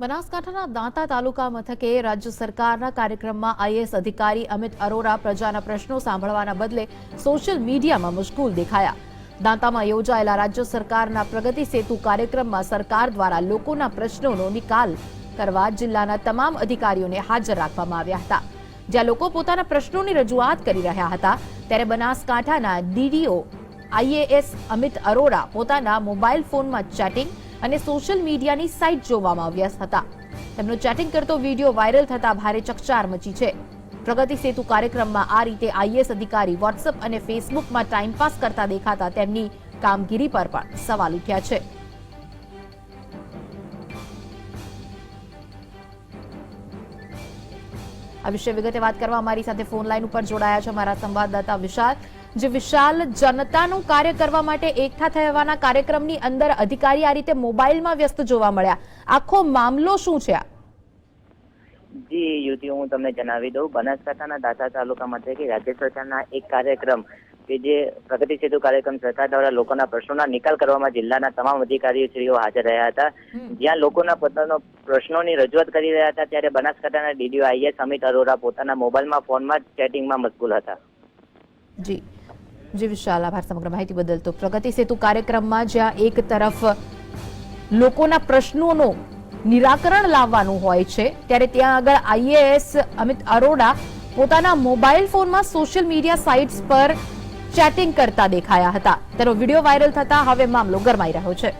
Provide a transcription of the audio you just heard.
બનાસકાંઠાના દાંતા તાલુકા મથકે રાજ્ય સરકારના કાર્યક્રમમાં આઈએએસ અધિકારી અમિત અરોરા પ્રજાના પ્રશ્નો સાંભળવાના બદલે સોશિયલ મીડિયામાં મશગુલ દેખાયા. દાંતામાં યોજાયેલા રાજ્ય સરકારના પ્રગતિ સેતુ કાર્યક્રમમાં સરકાર દ્વારા લોકોના પ્રશ્નોનો નિકાલ કરવા જિલ્લાના તમામ અધિકારીઓને હાજર રાખવામાં આવ્યા હતા. જ્યાં લોકો પોતાના પ્રશ્નોની રજૂઆત કરી રહ્યા હતા, ત્યારે બનાસકાંઠાના ડીડીઓ આઈએએસ અમિત અરોરા પોતાના મોબાઈલ ફોનમાં ચેટિંગ અને સોશિયલ મીડિયાની સાઇટ જોવામાં વ્યસ્ત હતા. તેમનો ચેટિંગ કરતો વીડિયો વાયરલ થતા ભારે ચકચાર મચી છે. પ્રગતિ સેતુ કાર્યક્રમમાં આ રીતે આઈએસ અધિકારી વોટ્સઅપ અને ફેસબુકમાં ટાઈમપાસ કરતા દેખાતા તેમની કામગીરી પર પણ સવાલ ઉઠ્યા છે. આ વિશે વિગતે વાત કરવા અમારી સાથે ફોન લાઈન ઉપર જોડાયા છે અમારા સંવાદદાતા વિશાલ. જે વિશાલ જનતાનું કાર્ય કરવા માટે એકઠા થવાના કાર્યક્રમની અંદર અધિકારી આ રીતે મોબાઈલમાં વ્યસ્ત જોવા મળ્યા. આખો મામલો શું છે આ? જી યુતિ હું તમને જણાવી દઉં. બનાસકાંઠાના દાતા તાલુકા મથકે રાજ્ય સરકારના એક કાર્યક્રમ કે જે પ્રગતિ સેતુ કાર્યક્રમ સરકાર દ્વારા લોકોના પ્રશ્નોના નિકાલ કરવામાં જિલ્લાના તમામ અધિકારીઓ હાજર રહ્યા હતા. જ્યાં લોકોના પોતાનો પ્રશ્નોની રજૂઆત કરી રહ્યા હતા ત્યારે બનાસકાંઠાના ડીડીઓ આઈએસ અમિત અરોરા પોતાના મોબાઈલમાં ફોનમાં ચેટિંગમાં મશગુલ હતા. જી. જી વિશાલ આભાર સમગ્ર માહિતી બદલ તો પ્રગતિ સેતુ કાર્યક્રમમાં જ્યાં એક તરફ લોકોના પ્રશ્નોનો નિરાકરણ લાવવાનું હોય છે, ત્યારે ત્યાં આગળ આઈએએસ અમિત અરોડા પોતાના મોબાઈલ ફોનમાં સોશિયલ મીડિયા સાઇટ્સ પર ચેટિંગ કરતા દેખાયા હતા. તેનો વીડિયો વાયરલ થતા હવે મામલો ગરમાઈ રહ્યો છે.